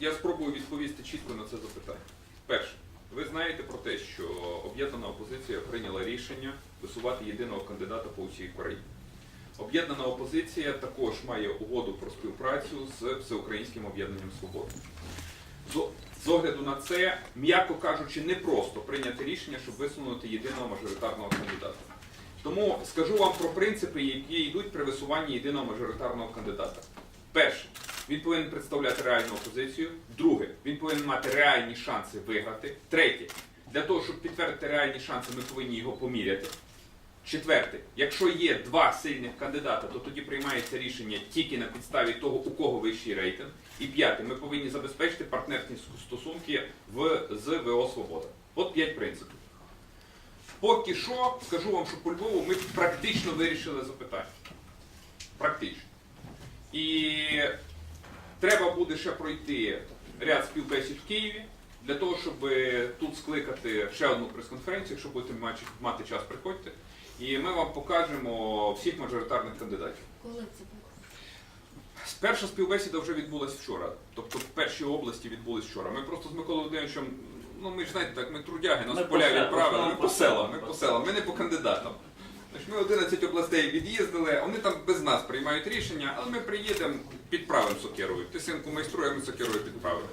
я спробую відповісти чітко на це запитання. Перше, ви знаєте про те, що об'єднана опозиція прийняла рішення висувати єдиного кандидата по усій Україні. Об'єднана опозиція також має угоду про співпрацю з Всеукраїнським об'єднанням Свободи. З- огляду на це, м'яко кажучи, непросто прийняти рішення, щоб висунути єдиного мажоритарного кандидата. Тому скажу вам про принципи, які йдуть при висуванні єдиного мажоритарного кандидата. Перше, він повинен представляти реальну опозицію. Друге, він повинен мати реальні шанси виграти. Третє, для того, щоб підтвердити реальні шанси, ми повинні його поміряти. Четверте, якщо є два сильних кандидата, то тоді приймається рішення тільки на підставі того, у кого вищий рейтинг. І п'яте, ми повинні забезпечити партнерські стосунки в, з ВО Свобода. От п'ять принципів. Поки що, скажу вам, що по Львову ми практично вирішили запитання. Практично. І треба буде ще пройти ряд співбесід в Києві для того, щоб тут скликати ще одну прес-конференцію, якщо будете мати- час, приходьте. І ми вам покажемо всіх мажоритарних кандидатів. Коли це буде? Перша співбесіда вже відбулась вчора. Тобто в першій області відбулась вчора. Ми просто з Миколою Володимировичем, ну ми ж знаєте, так, ми трудяги, нас Ми поля відправили, ми по селам, ми по селам, ми не по кандидатам. Ми 11 областей від'їздили, вони там без нас приймають рішення, але ми приїдемо, підправимо сокирою. Ти синку майструємо сокирою підправимо.